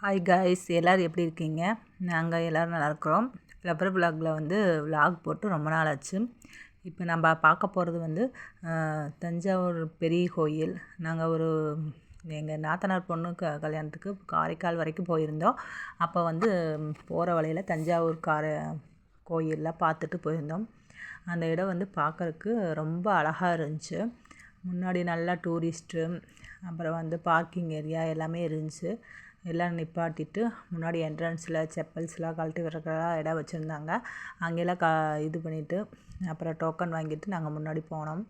Hi guys எல்லோரும் எப்படி இருக்கீங்க? நாங்கள் எல்லோரும் நல்லா இருக்கிறோம். ஃப்ளவர் விலாகில் வந்து விலாக் போட்டு ரொம்ப நாள் ஆச்சு. இப்போ நம்ம பார்க்க போகிறது வந்து தஞ்சாவூர் பெரிய கோயில். நாங்கள் ஒரு எங்கள் நாத்தனார் பொண்ணு க கல்யாணத்துக்கு காரைக்கால் வரைக்கும் போயிருந்தோம். அப்போ வந்து போகிற வழியில் தஞ்சாவூர் கார கோயிலில் பார்த்துட்டு போயிருந்தோம். அந்த இடம் வந்து பார்க்கறக்கு ரொம்ப அழகாக இருந்துச்சு. முன்னாடி நல்லா டூரிஸ்ட்டு அப்புறம் வந்து பார்க்கிங் ஏரியா எல்லாமே இருந்துச்சு. எல்லாம் நிப்பாட்டிட்டு முன்னாடி என்ட்ரன்ஸில் செப்பல்ஸ்லாம் கழட்டி விடுறதுக்கெல்லாம் இடம் வச்சுருந்தாங்க. அங்கெல்லாம் க இது பண்ணிவிட்டு அப்புறம் டோக்கன் வாங்கிட்டு நாங்கள் முன்னாடி போனோம்.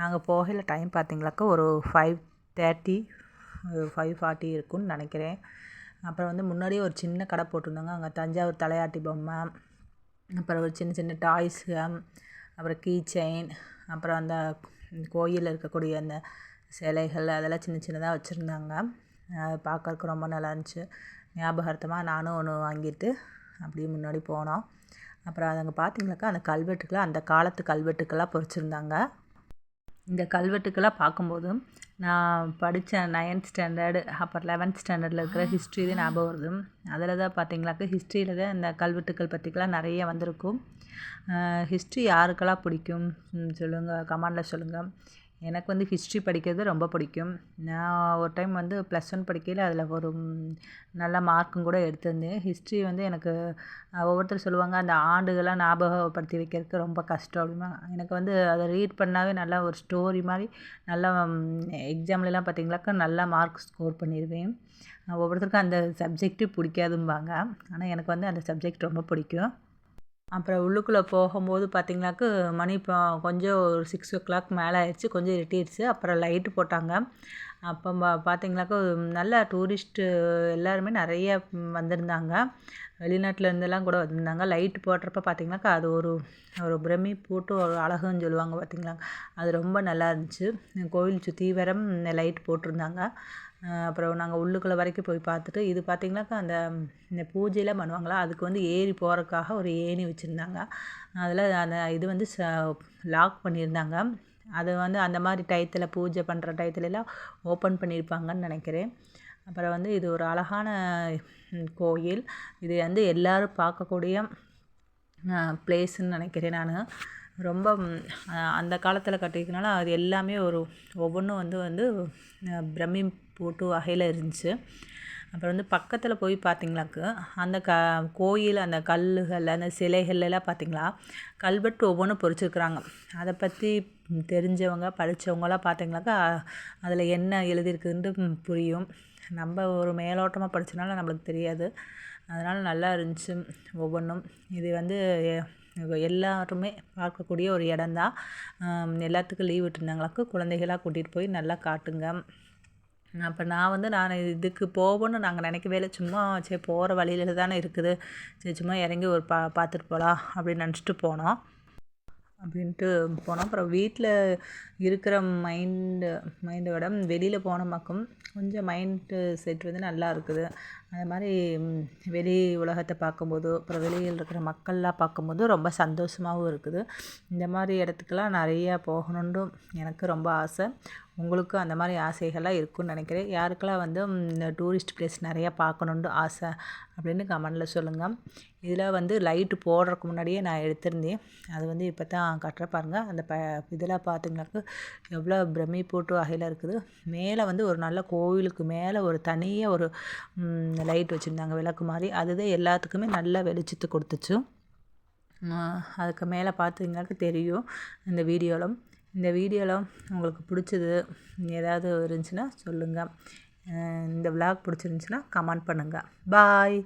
நாங்கள் போகையில் டைம் பார்த்திங்களாக்கா ஒரு ஃபைவ் தேர்ட்டி ஃபைவ் ஃபார்ட்டி இருக்கும்னு நினைக்கிறேன். அப்புறம் வந்து முன்னாடியே ஒரு சின்ன கடை போட்டிருந்தாங்க. அங்கே தஞ்சாவூர் தலையாட்டி பொம்மை அப்புறம் ஒரு சின்ன சின்ன டாய்ஸு அப்புறம் கீ செயின் அப்புறம் அந்த கோயிலில் இருக்கக்கூடிய அந்த சிலைகள் அதெல்லாம் சின்ன சின்னதாக வச்சுருந்தாங்க. அது பார்க்கறக்கு ரொம்ப நல்லா இருந்துச்சு. ஞாபகார்த்தமாக நானும் ஒன்று வாங்கிட்டு அப்படியே முன்னாடி போனோம். அப்புறம் அது அங்கே பார்த்தீங்கன்னாக்கா அந்த கல்வெட்டுக்கெல்லாம் அந்த காலத்து கல்வெட்டுக்கெல்லாம் பொறிச்சிருந்தாங்க. இந்த கல்வெட்டுக்கெல்லாம் பார்க்கும்போது நான் படித்த நைன்த் ஸ்டாண்டர்டு அப்புறம் லெவன்த் ஸ்டாண்டர்டில் இருக்கிற ஹிஸ்ட்ரி தான் ஞாபகம் வருது. அதில் தான் பார்த்தீங்களாக்க ஹிஸ்ட்ரியில் தான் இந்த கல்வெட்டுக்கள் பற்றிக்கெல்லாம் நிறைய வந்திருக்கும். ஹிஸ்ட்ரி யாருக்கெல்லாம் பிடிக்கும்? சொல்லுங்கள் கமாண்டில் சொல்லுங்கள் எனக்கு வந்து ஹிஸ்ட்ரி படிக்கிறது ரொம்ப பிடிக்கும். நான் ஒரு டைம் வந்து ப்ளஸ் ஒன் படிக்கையில் அதில் ஒரு நல்ல மார்க்கும் கூட எடுத்திருந்தேன். ஹிஸ்ட்ரி வந்து எனக்கு ஒவ்வொருத்தர் சொல்லுவாங்க அந்த ஆண்டுகள்லாம் ஞாபகப்படுத்தி வைக்கிறதுக்கு ரொம்ப கஷ்டம் அப்படிம்பாங்க எனக்கு வந்து அதை ரீட் பண்ணாவே நல்லா ஒரு ஸ்டோரி மாதிரி நல்லா எக்ஸாம்லலாம் பார்த்தீங்களாக்கா நல்லா மார்க் ஸ்கோர் பண்ணிடுவேன் ஒவ்வொருத்தருக்கும் அந்த சப்ஜெக்ட்டு பிடிக்காதும்பாங்க. ஆனால் எனக்கு வந்து அந்த சப்ஜெக்ட் ரொம்ப பிடிக்கும். அப்புறம் உள்ளுக்குள்ளே போகும்போது பார்த்திங்கனாக்கு மணி இப்போ கொஞ்சம் ஒரு சிக்ஸ் ஓ கிளாக் மேலே ஆயிடுச்சு கொஞ்சம் இருட்டிடுச்சு. அப்புறம் லைட்டு போட்டாங்க. அப்போ பா பார்த்தீங்கன்னாக்கா நல்ல டூரிஸ்ட்டு எல்லாருமே நிறைய வந்திருந்தாங்க. வெளிநாட்டுல இருந்தெல்லாம் கூட வந்திருந்தாங்க. லைட் போடுறப்ப பார்த்திங்கனாக்கா அது ஒரு ஒரு பிரமி போட்டு ஒரு அழகுன்னு சொல்லுவாங்க பார்த்தீங்களா அது ரொம்ப நல்லா இருந்துச்சு. கோவில் சுற்றி வரம் லைட் போட்டிருந்தாங்க. அப்புறம் நாங்கள் உள்ளுக்குள்ளே வரைக்கும் போய் பார்த்துட்டு இது பார்த்திங்கனாக்கா அந்த இந்த பூஜையெல்லாம் பண்ணுவாங்களா அதுக்கு வந்து ஏறி போகிறதுக்காக ஒரு ஏணி வச்சுருந்தாங்க. அதில் அந்த இது வந்து ச லாக் பண்ணியிருந்தாங்க. அது வந்து அந்த மாதிரி டயத்தில் பூஜை பண்ணுற டயத்துலலாம் ஓப்பன் பண்ணியிருப்பாங்கன்னு நினைக்கிறேன். அப்புறம் வந்து இது ஒரு அழகான கோயில். இது வந்து எல்லோரும் பார்க்கக்கூடிய பிளேஸ்ன்னு நினைக்கிறேன் நான். ரொம்ப அந்த காலத்தில் கட்டியிருக்கனால அது எல்லாமே ஒரு ஒவ்வொன்றும் வந்து வந்து அஹ், பிரமி போட்டு வகையில் இருந்துச்சு. அப்புறம் வந்து பக்கத்தில் போய் பார்த்தீங்களாக்கு அந்த க கோயில் அந்த கல்லுகள் அந்த சிலைகள்லாம் பார்த்தீங்களா கல்வெட்டு ஒவ்வொன்றும் பொறிச்சிருக்கிறாங்க. அதை பற்றி தெரிஞ்சவங்க படித்தவங்களாம் பார்த்தீங்களாக்கா அதில் என்ன எழுதியிருக்குன்ட்டு புரியும். நம்ம ஒரு மேலோட்டமாக படித்தனால நம்மளுக்கு தெரியாது. அதனால் நல்லா இருந்துச்சு ஒவ்வொன்றும் இது வந்து எல்லாருமே பார்க்கக்கூடிய ஒரு இடம்தான். எல்லாத்துக்கும் லீவ் விட்டுருந்தாங்களாக்கு குழந்தைகளாக கூட்டிகிட்டு போய் நல்லா காட்டுங்க. அப்போ நான் வந்து நான் இதுக்கு போகணும்னு நாங்கள் நினைக்கவே இல்லை. சும்மா சரி போகிற வழியில தானே இருக்குது. சரி சும்மா இறங்கி ஒரு பா பார்த்துட்டு போகலாம் அப்படின்னு நினச்சிட்டு போனோம். அப்படின்ட்டு போனோம். அப்புறம் வீட்டில் இருக்கிற மைண்டு மைண்டை விட வெளியில் போன பக்கம் கொஞ்சம் மைண்டு செட் வந்து நல்லா இருக்குது. அது மாதிரி வெளி உலகத்தை பார்க்கும்போது அப்புறம் வெளியில் இருக்கிற மக்கள்லாம் பார்க்கும்போது ரொம்ப சந்தோஷமாகவும் இருக்குது. இந்த மாதிரி இடத்துக்கெல்லாம் நிறையா போகணுன்ட்டு எனக்கு ரொம்ப ஆசை. உங்களுக்கும் அந்த மாதிரி ஆசைகள்லாம் இருக்குன்னு நினைக்கிறேன். யாருக்கெல்லாம் வந்து இந்த டூரிஸ்ட் பிளேஸ் நிறையா பார்க்கணுன்ட்டு ஆசை அப்படின்னு கமெண்டில் சொல்லுங்கள் இதில் வந்து லைட்டு போடுறதுக்கு முன்னாடியே நான் எடுத்திருந்தேன். அது வந்து இப்போ தான் கட்டுற பாருங்கள் அந்த ப இதெல்லாம் பார்த்தீங்கன்னாக்க எவ்வளோ பிரமி போட்டு வகையில் இருக்குது. மேலே வந்து ஒரு நல்ல கோவிலுக்கு மேலே ஒரு தனியாக ஒரு லைட் வச்சுருந்தாங்க விளக்கு மாதிரி. அதுதான் எல்லாத்துக்குமே நல்ல வெளிச்சத்தை கொடுத்துச்சு. அதுக்கு மேலே பார்த்தீங்கன்னாக்க தெரியும் இந்த வீடியோவில் இந்த வீடியோவில் உங்களுக்கு பிடிச்சது ஏதாவது இருந்துச்சுன்னா சொல்லுங்கள் இந்த விளாக் பிடிச்சிருந்துச்சுன்னா கமெண்ட் பண்ணுங்கள் பாய்